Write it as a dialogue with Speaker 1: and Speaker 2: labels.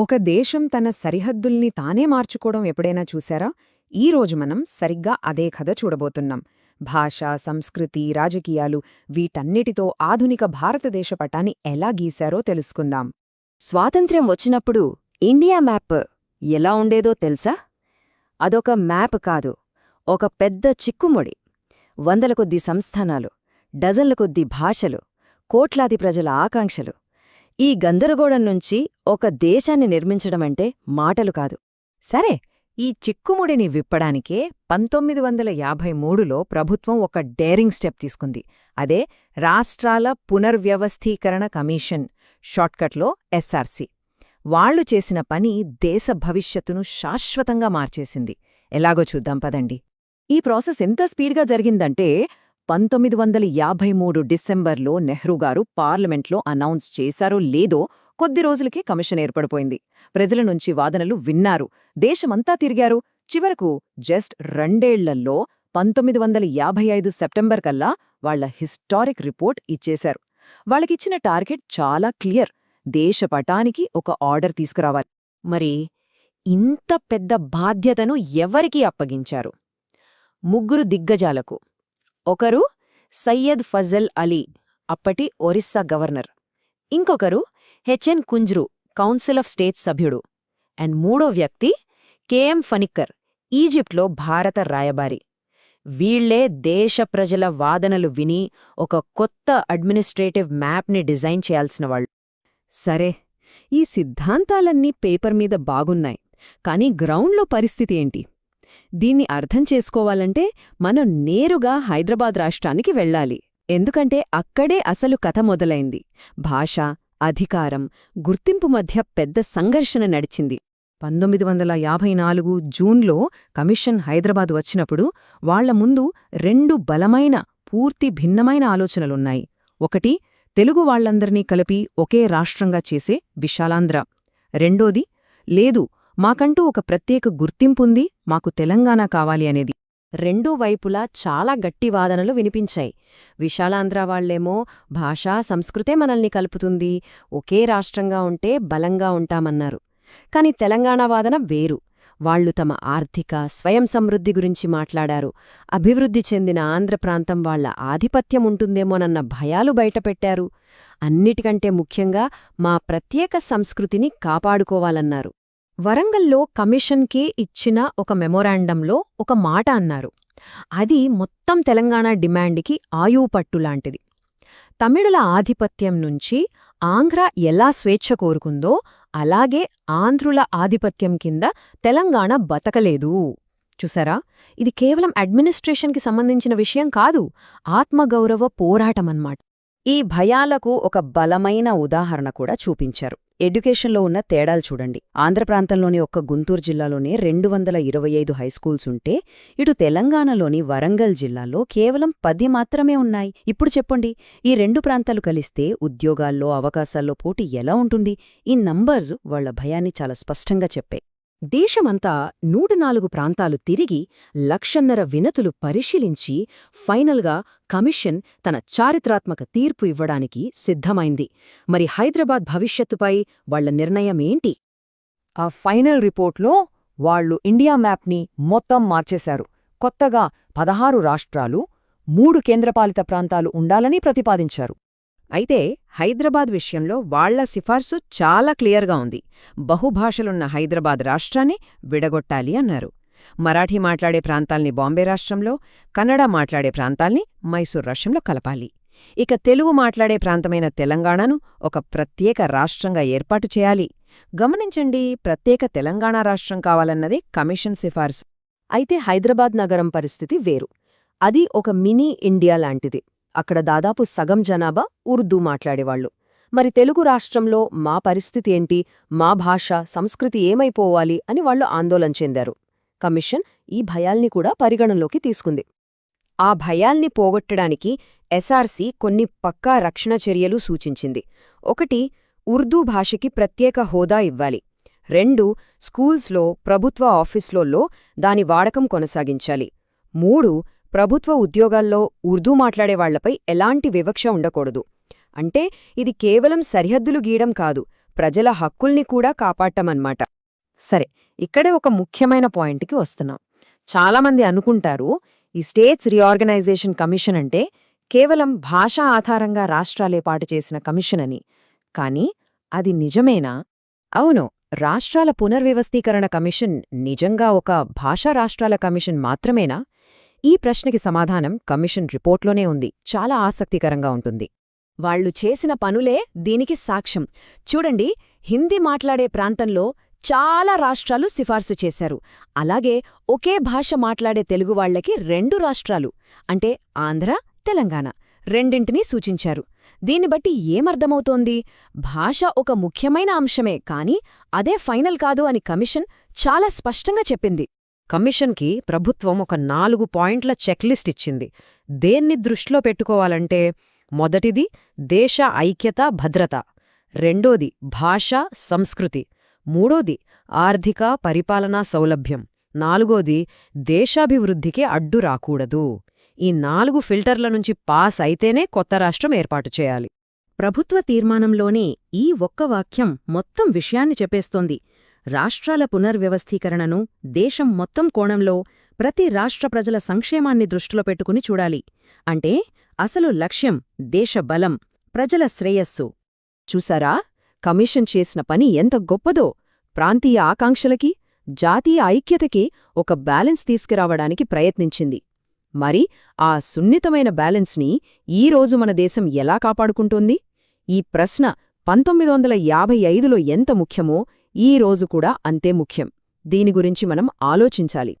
Speaker 1: ఒక దేశం తన సరిహద్దుల్ని తానే మార్చుకోవడం ఎప్పుడైనా చూశారా? ఈ రోజు మనం సరిగ్గా అదే కథ చూడబోతున్నాం. భాష సంస్కృతి రాజకీయాలు వీటన్నిటితో ఆధునిక భారతదేశ పటాన్ని ఎలా గీశారో తెలుసుకుందాం.
Speaker 2: స్వాతంత్ర్యం వచ్చినప్పుడు ఇండియా మ్యాప్ ఎలా ఉండేదో తెలుసా? అదొక మ్యాప్ కాదు ఒక పెద్ద చిక్కుముడి. వందల కొద్ది సంస్థానాలు డజన్ల కొద్ది భాషలు కోట్లాది ప్రజల ఆకాంక్షలు ఈ గందరగోళం నుంచి ఒక దేశాన్ని నిర్మించడమంటే మాటలు కాదు.
Speaker 1: సరే ఈ చిక్కుముడిని విప్పడానికే పంతొమ్మిది వందల యాభై మూడులో ప్రభుత్వం ఒక డేరింగ్ స్టెప్ తీసుకుంది. అదే రాష్ట్రాల పునర్వ్యవస్థీకరణ కమిషన్ షార్ట్కట్లో ఎస్ఆర్సి. వాళ్ళు చేసిన పని దేశ భవిష్యత్తును శాశ్వతంగా మార్చేసింది. ఎలాగో చూద్దాం పదండి. ఈ ప్రాసెస్ ఎంత స్పీడ్గా జరిగిందంటే పంతొమ్మిది వందల యాభై మూడు డిసెంబర్లో నెహ్రూ గారు పార్లమెంట్లో అనౌన్స్ చేశారో లేదో కొద్ది రోజులకే కమిషన్ ఏర్పడిపోయింది. ప్రజల నుంచి వాదనలు విన్నారు. దేశమంతా తిరిగారు. చివరకు జస్ట్ రెండేళ్ళల్లో పంతొమ్మిది వందల యాభై ఐదు సెప్టెంబర్ కల్లా వాళ్ళ హిస్టారిక్ రిపోర్ట్ ఇచ్చేశారు. వాళ్ళకిచ్చిన టార్గెట్ చాలా క్లియర్. దేశ పటానికి ఒక ఆర్డర్ తీసుకురావాలి. మరి ఇంత పెద్ద బాధ్యతను ఎవరికీ అప్పగించారు? ముగ్గురు దిగ్గజాలకు. ఒకరు సయ్యద్ ఫజల్ అలీ అప్పటి ఒరిస్సా గవర్నర్. ఇంకొకరు HN Kunzru council of state సభ్యుడు. అండ్ మూడో వ్యక్తి కెఎం ఫనిక్కర్ ఈజిప్ట్లో భారత రాయబారి. వీళ్ళే దేశ ప్రజల వాదనలు విని ఒక కొత్త అడ్మినిస్ట్రేటివ్ మ్యాప్ని డిజైన్ చేయాల్సినవాళ్ళు సరే ఈ సిద్ధాంతాలన్నీ పేపర్ మీద బాగున్నాయి కానీ గ్రౌండ్లో పరిస్థితి ఏంటి? దీన్ని అర్థం చేసుకోవాలంటే మనం నేరుగా హైదరాబాద్ రాష్ట్రానికి వెళ్ళాలి. ఎందుకంటే అక్కడే అసలు కథ మొదలైంది. భాష అధికారం గుర్తింపు మధ్య పెద్ద సంఘర్షణ నడిచింది. పంతొమ్మిది వందల యాభై నాలుగు జూన్లో కమిషన్ హైదరాబాద్ వచ్చినప్పుడు వాళ్ళ ముందు రెండు బలమైన పూర్తి భిన్నమైన ఆలోచనలున్నాయి. ఒకటి తెలుగు వాళ్ళందర్నీ కలిపి ఒకే రాష్ట్రంగా చేసే విశాలాంధ్ర. రెండోది లేదు మాకంటూ ఒక ప్రత్యేక గుర్తింపుంది మాకు తెలంగాణ కావాలి అనేది. రెండూ వైపులా చాలా గట్టి వాదనలు వినిపించాయి. విశాలాంధ్ర వాళ్ళేమో భాషా సంస్కృతే మనల్ని కలుపుతుంది ఒకే రాష్ట్రంగా ఉంటే బలంగా ఉంటామన్నారు. కాని తెలంగాణ వాదన వేరు. వాళ్ళు తమ ఆర్థిక స్వయం సమృద్ధి గురించి మాట్లాడారు. అభివృద్ధి చెందిన ఆంధ్ర ప్రాంతం వాళ్ళ ఆధిపత్యం ఉంటుందేమోనన్న భయాలు బయటపెట్టారు. అన్నిటికంటే ముఖ్యంగా మా ప్రత్యేక సంస్కృతిని కాపాడుకోవాలన్నారు. వరంగల్లో కమిషన్కే ఇచ్చిన ఒక మెమొరాండంలో ఒక మాట అన్నారు. అది మొత్తం తెలంగాణ డిమాండ్కి ఆయువుపట్టులాంటిది తమిళుల ఆధిపత్యం నుంచి ఆంధ్ర ఎలా స్వేచ్ఛ కోరుకుందో అలాగే ఆంధ్రుల ఆధిపత్యం కింద తెలంగాణ బతకలేదు. చూసారా? ఇది కేవలం అడ్మినిస్ట్రేషన్కి సంబంధించిన విషయం కాదు ఆత్మగౌరవ పోరాటమన్మాట ఈ భయాలకు ఒక బలమైన ఉదాహరణ కూడా చూపించారు. ఎడ్యుకేషన్లో ఉన్న తేడాలు చూడండి. ఆంధ్ర ప్రాంతంలోని ఒక్క గుంటూరు జిల్లాలోనే రెండు వందల ఇరవై ఐదు హైస్కూల్స్ ఉంటే ఇటు తెలంగాణలోని వరంగల్ జిల్లాలో కేవలం పది మాత్రమే ఉన్నాయి. ఇప్పుడు చెప్పండి ఈ రెండు ప్రాంతాలు కలిస్తే ఉద్యోగాల్లో అవకాశాల్లో పోటీ ఎలా ఉంటుంది? ఈ నంబర్స్ వాళ్ళ భయాన్ని చాలా స్పష్టంగా చెప్పాయి. దేశమంతా నూట నాలుగు ప్రాంతాలు తిరిగి లక్షన్నర వినతులు పరిశీలించి ఫైనల్గా కమిషన్ తన చారిత్రాత్మక తీర్పు ఇవ్వడానికి సిద్ధమైంది. మరి హైదరాబాద్ భవిష్యత్తుపై వాళ్ళ నిర్ణయమేంటి?
Speaker 3: ఆ ఫైనల్ రిపోర్ట్లో వాళ్ళు ఇండియా మ్యాప్ని మొత్తం మార్చేశారు. కొత్తగా పదహారు రాష్ట్రాలు మూడు కేంద్రపాలిత ప్రాంతాలు ఉండాలని ప్రతిపాదించారు.
Speaker 1: అయితే హైదరాబాద్ విషయంలో వాళ్ళ సిఫార్సు చాలా క్లియర్గా ఉంది. బహుభాషలున్న హైదరాబాద్ రాష్ట్రాన్ని విడగొట్టాలి అన్నారు. మరాఠీ మాట్లాడే ప్రాంతాల్ని బాంబే రాష్ట్రంలో కన్నడ మాట్లాడే ప్రాంతాల్ని మైసూర్ రాష్ట్రంలో కలపాలి. ఇక తెలుగు మాట్లాడే ప్రాంతమైన తెలంగాణను ఒక ప్రత్యేక రాష్ట్రంగా ఏర్పాటు చేయాలి. గమనించండి ప్రత్యేక తెలంగాణ రాష్ట్రం కావాలన్నదే కమిషన్ సిఫార్సు. అయితే హైదరాబాద్ నగరం పరిస్థితి వేరు. అది ఒక మినీ ఇండియా లాంటిది. అక్కడ దాదాపు సగం జనాభా ఉర్దూ మాట్లాడేవాళ్ళు మరి తెలుగు రాష్ట్రంలో మా పరిస్థితి ఏంటి? మా భాష సంస్కృతి ఏమైపోవాలి? అని వాళ్ళు ఆందోళన చెందారు. కమిషన్ ఈ భయాల్ని కూడా పరిగణనలోకి తీసుకుంది. ఆ భయాల్ని పోగొట్టడానికి ఎస్ఆర్సి కొన్ని పక్కా రక్షణ చర్యలు సూచించింది. ఒకటి ఉర్దూ భాషకి ప్రత్యేక హోదా ఇవ్వాలి. రెండు స్కూల్స్లో ప్రభుత్వ ఆఫీస్లోల్లో దాని వాడకం కొనసాగించాలి. మూడు ప్రభుత్వ ఉద్యోగాల్లో ఉర్దూ మాట్లాడేవాళ్ళపై ఎలాంటి వివక్ష ఉండకూడదు. అంటే ఇది కేవలం సరిహద్దులు గీయడం కాదు
Speaker 2: ప్రజల హక్కుల్ని కూడా కాపాడటమన్నమాట.
Speaker 1: సరే ఇక్కడే ఒక ముఖ్యమైన పాయింట్కి వస్తున్నాం. చాలామంది అనుకుంటారు ఈ స్టేట్స్ రీఆర్గనైజేషన్ కమిషన్ అంటే కేవలం భాషా ఆధారంగా రాష్ట్రాలేపాటు చేసిన కమిషన్ అని. కానీ అది నిజమేనా?
Speaker 3: అవును రాష్ట్రాల పునర్వ్యవస్థీకరణ కమిషన్ నిజంగా ఒక భాషా రాష్ట్రాల కమిషన్ మాత్రమేనా? ఈ ప్రశ్నకి సమాధానం కమిషన్ రిపోర్ట్లోనే ఉంది. చాలా ఆసక్తికరంగా ఉంటుంది.
Speaker 2: వాళ్ళు చేసిన పనులే దీనికి సాక్ష్యం. చూడండి హిందీ మాట్లాడే ప్రాంతంలో చాలా రాష్ట్రాలు సిఫార్సు చేశారు. అలాగే ఒకే భాష మాట్లాడే తెలుగు వాళ్ళకి రెండు రాష్ట్రాలు అంటే ఆంధ్ర తెలంగాణ రెండింటినీ సూచించారు. దీన్ని బట్టి ఏమర్థమవుతోంది? భాష ఒక ముఖ్యమైన అంశమే కాని అదే ఫైనల్ కాదు అని కమిషన్ చాలా స్పష్టంగా చెప్పింది.
Speaker 3: కమిషన్కి ప్రభుత్వం ఒక నాలుగు పాయింట్ల చెక్లిస్ట్ ఇచ్చింది. దేన్ని దృష్టిలో పెట్టుకోవాలంటే మొదటిది దేశ ఐక్యత భద్రత. రెండోది భాష సంస్కృతి. మూడోది ఆర్థిక పరిపాలనా సౌలభ్యం. నాలుగోది దేశాభివృద్ధికి అడ్డు రాకూడదు. ఈ నాలుగు ఫిల్టర్ల నుంచి పాస్ అయితేనే కొత్త రాష్ట్రం ఏర్పాటు చేయాలి.
Speaker 4: ప్రభుత్వ తీర్మానంలోనే ఈ ఒక్క వాక్యం మొత్తం విషయాన్ని చెప్పేస్తోంది. రాష్ట్రాల పునర్వ్యవస్థీకరణను దేశం మొత్తం కోణంలో ప్రతి రాష్ట్ర ప్రజల సంక్షేమాన్ని దృష్టిలో పెట్టుకుని చూడాలి. అంటే అసలు లక్ష్యం దేశ బలం ప్రజల శ్రేయస్సు.
Speaker 3: చూసారా కమిషన్ చేసిన పని ఎంత గొప్పదో! ప్రాంతీయ ఆకాంక్షలకి జాతీయ ఐక్యతకి ఒక బ్యాలెన్స్ తీసుకురావడానికి ప్రయత్నించింది. మరి ఆ సున్నితమైన బ్యాలెన్స్ని ఈ రోజు మన దేశం ఎలా కాపాడుకుంటోంది? ఈ ప్రశ్న పంతొమ్మిది వందల యాభై ఐదులో ఎంత ముఖ్యమో ఈ రోజు కూడా అంతే ముఖ్యం. దీని గురించి మనం ఆలోచించాలి.